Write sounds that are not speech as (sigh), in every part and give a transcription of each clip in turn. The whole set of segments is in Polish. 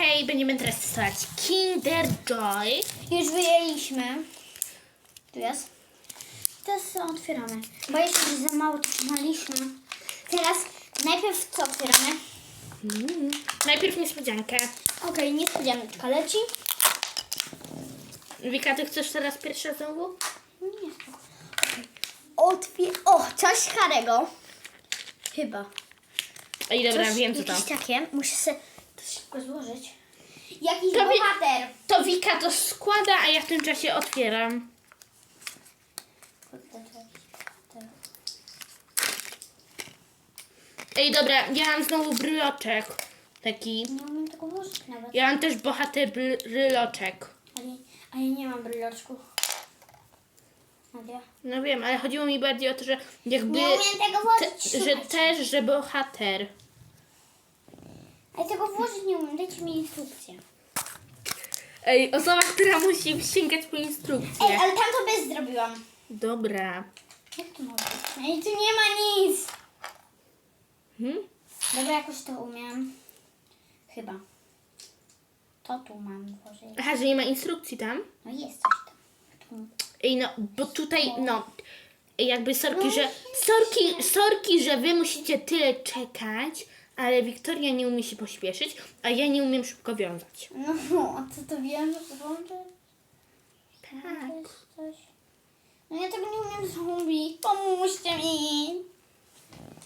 Hej, będziemy teraz testować Kinder Joy. Już wyjęliśmy. Tu jest. Teraz otwieramy. Bo jeszcze za mało trzymaliśmy. Teraz najpierw co otwieramy? Mm. Najpierw niespodziankę. Okej, niespodzianeczka leci. Wika, ty chcesz teraz pierwsza znowu? Nie. Otwier... O, coś Harego. Chyba. Ej, dobra, coś, wiem co to. jakieś takie. Muszę to szybko złożyć. Jakiś To wi- bohater. To Wika to składa, a ja w tym czasie otwieram. Ej, dobra, ja mam znowu bryloczek. Taki. Nie umiem tego włożyć nawet. Ja mam też bohater bryloczek. Ale, a ja nie mam bryloczku. Nadia. No wiem, ale chodziło mi bardziej o to, że jakby... Nie umiem tego włożyć. Te, że też, że bohater. A ja tego włożyć nie umiem. Dajcie mi instrukcję. Ej, osoba, która musi sięgać po instrukcję. Ej, ale tam to bez zrobiłam. Dobra. Jak to może być? Ej, tu nie ma nic. Hmm? Dobra, jakoś to umiem. Chyba. To tu mam włożyć. Aha, że nie ma instrukcji tam? No jest coś tam. Tu. Ej, no, bo tutaj, no, jakby sorki, że, sorki, sorki, że wy musicie tyle czekać, ale Wiktoria nie umie się pośpieszyć, a ja nie umiem szybko wiązać. No, (laughs) a co to wiem, że Tak. coś. No ja tego nie umiem zrobić. Pomóżcie mi.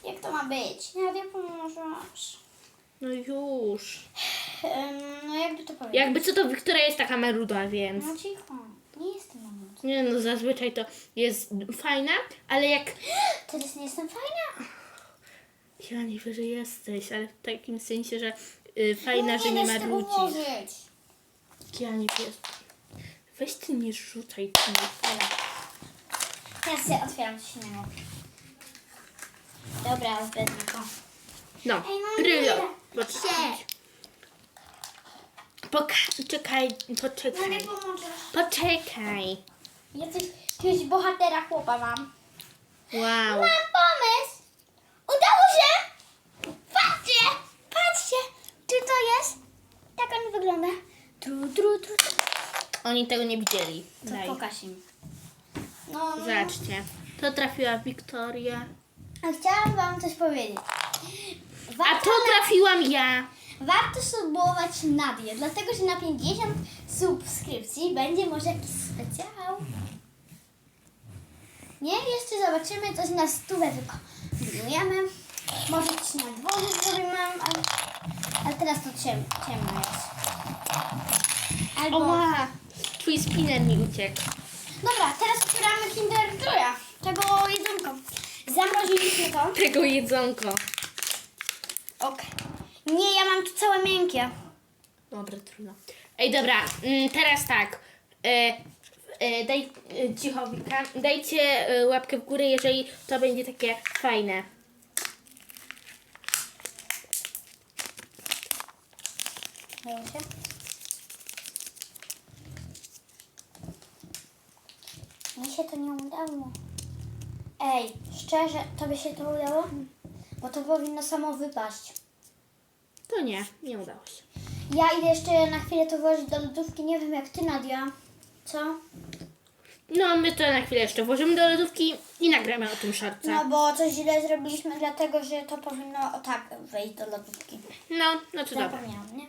Jak to ma być? Ja wiem, pomożesz. No już. Em, no jakby to powiedzieć? Jakby co to Wiktoria jest taka maruda, więc. No cicho. Nie jestem mamą. Nie no, zazwyczaj to jest fajna, ale jak... (gasps) Teraz nie jestem fajna. Ja nie wiem, że jesteś, ale w takim sensie, że y, fajna, no, że nie marudzisz. włożyć. Ja nie wiem. Weź ty nie rzucaj. Dobra. Teraz sobie otwieram coś innego. Dobra, wezmę go. No, Ej, no nie brylo. Poczekaj. Poka- czekaj, No poczekaj. pomożesz. Poczekaj. Ja coś, jakiegoś bohatera chłopa mam. Wow. Mam pomysł! Udało się! Patrzcie! Patrzcie! Czy to jest? Tak on wygląda. Tru, tru, tru. Oni tego nie widzieli. To Daj. pokaż im. No, no. Zobaczcie. To trafiła Wiktoria. A chciałam wam coś powiedzieć. A Warto, to trafiłam ja. warto subować Nadię, dlatego że na 50 subskrypcji będzie może jakiś specjał. Nie, jeszcze zobaczymy, coś na stówę wykombinujemy. Może coś na dworze zrobimy, ale, ale teraz to ciem, ciemno jest. Albo... Oła. Twój spinner mi uciekł. Dobra, teraz otwieramy Kinder Joya, tego jedzonko. Zamroziliśmy to. Tego jedzonko. Okej. Nie, ja mam tu całe miękkie. Dobra, trudno. Ej, dobra, mm, teraz tak. E, e, daj, e, cicho, Wika. Dajcie e, łapkę w górę, jeżeli to będzie takie fajne. Się? Mi się to nie udało. Ej, szczerze, tobie się to udało? Bo to powinno samo wypaść. To nie, nie udało się. Ja idę jeszcze na chwilę to włożyć do lodówki. Nie wiem jak ty, Nadia. Co? No, my to na chwilę jeszcze włożymy do lodówki i nagramy o tym szorce. No bo coś źle zrobiliśmy, dlatego że to powinno o tak wejść do lodówki. No, no to dobra. Zapomniałam, nie?